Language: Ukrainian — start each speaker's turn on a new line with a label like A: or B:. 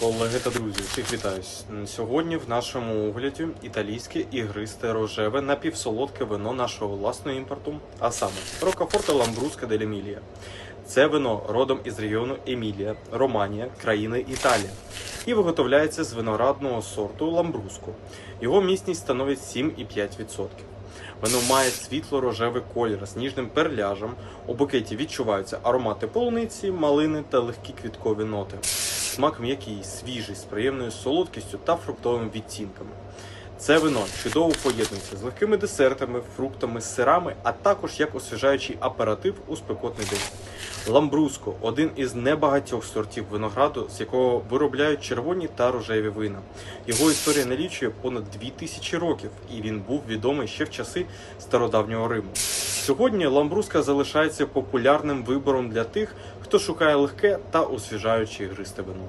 A: Колеги та друзі, всіх вітаю. Сьогодні в нашому огляді італійське ігристе рожеве напівсолодке вино нашого власного імпорту, а саме Рокафорте Ламбруска дель Емілія. Це вино родом із регіону Емілія, Романія, країни Італія, і виготовляється з виноградного сорту Ламбруско. Його міцність становить 7,5%. Воно має світло-рожевий колір з ніжним перляжем. У букеті відчуваються аромати полуниці, малини та легкі квіткові ноти. Смак м'який, свіжий, з приємною солодкістю та фруктовими відтінками. Це вино чудово поєднується з легкими десертами, фруктами, сирами, а також як освіжаючий аператив у спекотний день. Ламбруско один із небагатьох сортів винограду, з якого виробляють червоні та рожеві вина. Його історія налічує понад 2000 років, і він був відомий ще в часи стародавнього Риму. Сьогодні ламбруска залишається популярним вибором для тих, хто шукає легке та освіжаюче ігристе вино.